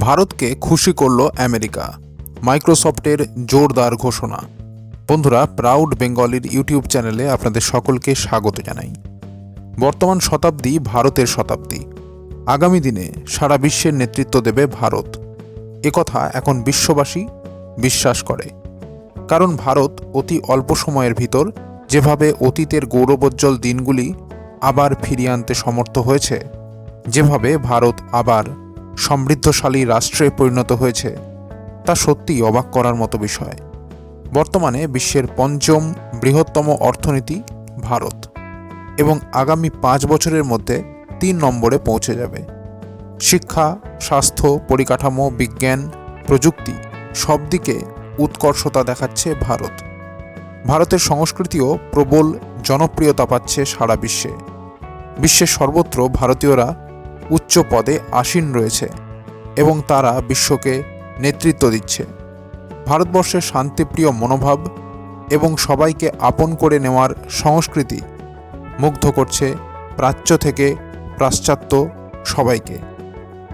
ভারতকে খুশি করল আমেরিকা। মাইক্রোসফটের জোরদার ঘোষণা। বন্ধুরা প্রাউড বেঙ্গলির ইউটিউব চ্যানেলে আপনাদের সকলকে স্বাগত জানাই। বর্তমান শতাব্দী ভারতের শতাব্দী। আগামী দিনে সারা বিশ্বের নেতৃত্ব দেবে ভারত। একথা এখন বিশ্ববাসী বিশ্বাস করে। কারণ ভারত অতি অল্প সময়ের ভিতর যেভাবে অতীতের গৌরবোজ্জ্বল দিনগুলি আবার ফিরিয়ে আনতে সমর্থ হয়েছে, যেভাবে ভারত আবার সমৃদ্ধশালী রাষ্ট্রে পরিণত হয়েছে, তা সত্যিই অবাক করার মতো বিষয়। বর্তমানে বিশ্বের পঞ্চম বৃহত্তম অর্থনীতি ভারত এবং আগামী পাঁচ বছরের মধ্যে তিন নম্বরে পৌঁছে যাবে। শিক্ষা, স্বাস্থ্য, পরিকাঠামো, বিজ্ঞান, প্রযুক্তি সব দিকে উৎকর্ষতা দেখাচ্ছে ভারত। ভারতের সংস্কৃতিও প্রবল জনপ্রিয়তা পাচ্ছে সারা বিশ্বে। বিশ্বের সর্বত্র ভারতীয়রা উচ্চ পদে আসীন রয়েছে এবং তারা বিশ্বকে নেতৃত্ব দিচ্ছে। ভারতবর্ষের শান্তিপ্রিয় মনোভাব এবং সবাইকে আপন করে নেওয়ার সংস্কৃতি মুগ্ধ করছে প্রাচ্য থেকে পাশ্চাত্য সবাইকে।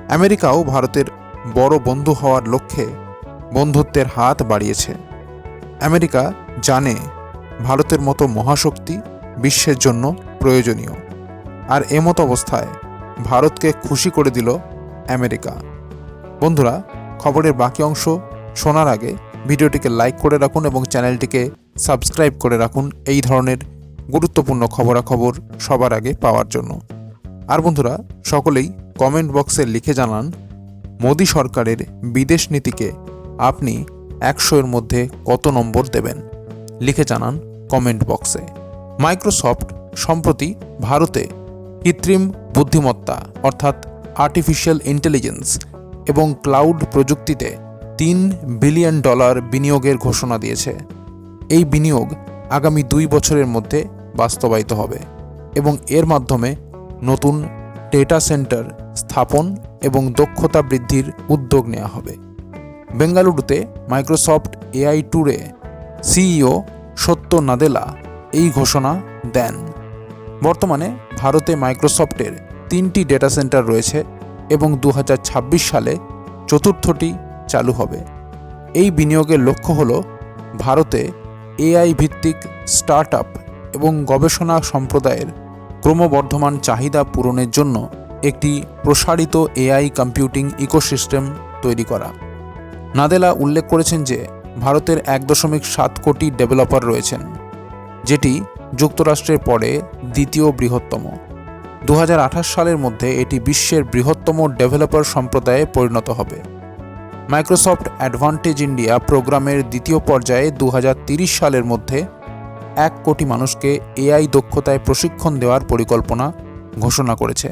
আমেরিকাও ভারতের বড় বন্ধু হওয়ার লক্ষ্যে বন্ধুত্বের হাত বাড়িয়েছে। আমেরিকা জানে ভারতের মতো মহাশক্তি বিশ্বের জন্য প্রয়োজনীয়। আর এমত অবস্থায় ভারতকে খুশি করে দিল আমেরিকা। বন্ধুরা, খবরের বাকি অংশ শোনার আগে ভিডিওটিকে লাইক করে রাখুন এবং চ্যানেলটিকে সাবস্ক্রাইব করে রাখুন এই ধরনের গুরুত্বপূর্ণ খবরাখবর সবার আগে পাওয়ার জন্য। আর বন্ধুরা, সকলেই কমেন্ট বক্সে লিখে জানান, মোদী সরকারের বিদেশ নীতিকে আপনি একশো এর মধ্যে কত নম্বর দেবেন? লিখে জানান কমেন্ট বক্সে। মাইক্রোসফট সম্প্রতি ভারতে কৃত্রিম বুদ্ধিমত্তা, অর্থাৎ আর্টিফিশিয়াল ইন্টেলিজেন্স এবং ক্লাউড প্রযুক্তিতে তিন বিলিয়ন ডলার বিনিয়োগের ঘোষণা দিয়েছে। এই বিনিয়োগ আগামী দুই বছরের মধ্যে বাস্তবায়িত হবে এবং এর মাধ্যমে নতুন ডেটা সেন্টার স্থাপন এবং দক্ষতা বৃদ্ধির উদ্যোগ নেওয়া হবে। বেঙ্গালুরুতে মাইক্রোসফট এআই ট্যুরে সিইও সত্য নাদেলা এই ঘোষণা দেন। বর্তমানে ভারতে মাইক্রোসফটের তিনটি ডেটা সেন্টার রয়েছে এবং দু হাজার ছাব্বিশ সালে চতুর্থটি চালু হবে। এই বিনিয়োগের লক্ষ্য হল ভারতে এআই ভিত্তিক স্টার্ট আপ এবং গবেষণা সম্প্রদায়ের ক্রমবর্ধমান চাহিদা পূরণের জন্য একটি প্রসারিত এআই কম্পিউটিং ইকোসিস্টেম তৈরি করা। নাদেলা উল্লেখ করেছেন যে, ভারতের এক দশমিক সাত কোটি ডেভেলপার রয়েছেন, যেটি যুক্তরাষ্ট্রের পরে দ্বিতীয় বৃহত্তম। দু হাজার আঠাশ সালের মধ্যে এটি বিশ্বের বৃহত্তম ডেভেলপার সম্প্রদায়ে পরিণত হবে। মাইক্রোসফট অ্যাডভান্টেজ ইন্ডিয়া প্রোগ্রামের দ্বিতীয় পর্যায়ে দু সালের মধ্যে এক কোটি মানুষকে এআই দক্ষতায় প্রশিক্ষণ দেওয়ার পরিকল্পনা ঘোষণা করেছে।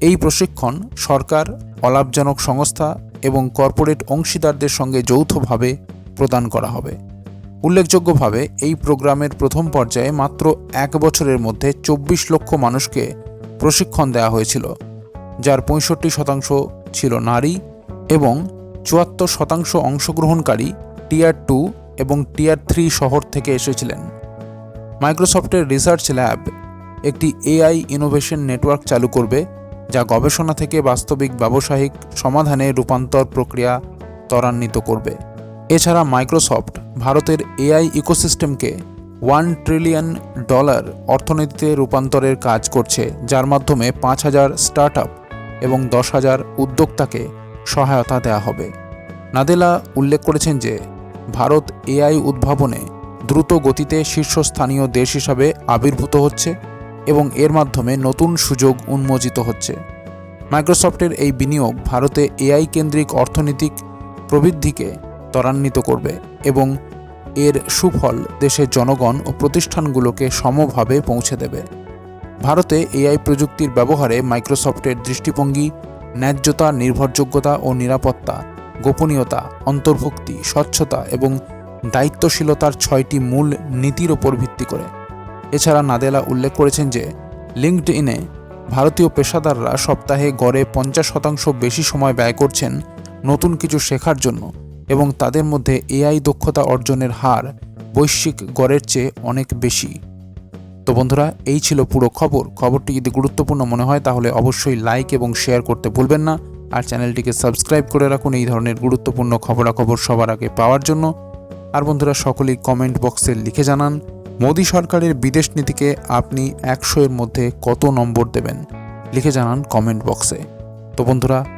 এই প্রশিক্ষণ সরকার, অলাভজনক সংস্থা এবং কর্পোরেট অংশীদারদের সঙ্গে যৌথভাবে প্রদান করা হবে। উল্লেখযোগ্যভাবে এই প্রোগ্রামের প্রথম পর্যায়ে মাত্র এক বছরের মধ্যে চব্বিশ লক্ষ মানুষকে প্রশিক্ষণ দেওয়া হয়েছিল, যার পঁয়ষট্টি শতাংশ ছিল নারী এবং চুয়াত্তর শতাংশ অংশগ্রহণকারী টিয়ার টু এবং টিয়ার থ্রি শহর থেকে এসেছিলেন। মাইক্রোসফটের রিসার্চ ল্যাব একটি এআই ইনোভেশন নেটওয়ার্ক চালু করবে, যা গবেষণা থেকে বাস্তবিক ব্যবসায়িক সমাধানে রূপান্তর প্রক্রিয়া ত্বরান্বিত করবে। এছাড়া মাইক্রোসফট ভারতের এআই ইকোসিস্টেমকে ওয়ান ট্রিলিয়ন ডলার অর্থনীতিতে রূপান্তরের কাজ করছে, যার মাধ্যমে পাঁচ হাজার স্টার্ট এবং দশ হাজার উদ্যোক্তাকে সহায়তা দেওয়া হবে। নাদেলা উল্লেখ করেছেন যে, ভারত এআই উদ্ভাবনে দ্রুত গতিতে শীর্ষস্থানীয় দেশ হিসাবে আবির্ভূত হচ্ছে এবং এর মাধ্যমে নতুন সুযোগ উন্মোচিত হচ্ছে। মাইক্রোসফটের এই বিনিয়োগ ভারতে এআই কেন্দ্রিক অর্থনৈতিক প্রবৃদ্ধিকে ত্বরান্বিত করবে এবং এর সুফল দেশের জনগণ ও প্রতিষ্ঠানগুলোকে সমভাবে পৌঁছে দেবে। ভারতে এআই প্রযুক্তির ব্যবহারে মাইক্রোসফটের দৃষ্টিভঙ্গি, ন্যায্যতা, নির্ভরযোগ্যতা ও নিরাপত্তা, গোপনীয়তা, অন্তর্ভুক্তি, স্বচ্ছতা এবং দায়িত্বশীলতার ছয়টি মূল নীতির ওপর ভিত্তি করে। এছাড়া নাদেলা উল্লেখ করেছেন যে লিঙ্কড ইনে ভারতীয় পেশাদাররা সপ্তাহে গড়ে পঞ্চাশ শতাংশ বেশি সময় ব্যয় করছেন নতুন কিছু শেখার জন্য। এবং তাদের মধ্যে এআই দক্ষতা অর্জনের হার বৈশ্বিক গড়ের চেয়ে অনেক বেশি। তো বন্ধুরা, এই ছিল পুরো খবর। খবরটি যদি গুরুত্বপূর্ণ মনে হয়, তাহলে অবশ্যই লাইক এবং শেয়ার করতে ভুলবেন না। আর চ্যানেলটিকে সাবস্ক্রাইব করে রাখুন এই ধরনের গুরুত্বপূর্ণ খবরাখবর সবার আগে পাওয়ার জন্য। আর বন্ধুরা, সকলেই কমেন্ট বক্সে লিখে জানান, মোদী সরকারের বিদেশ নীতিকে আপনি একশো এর মধ্যে কত নম্বর দেবেন? লিখে জানান কমেন্ট বক্সে তো বন্ধুরা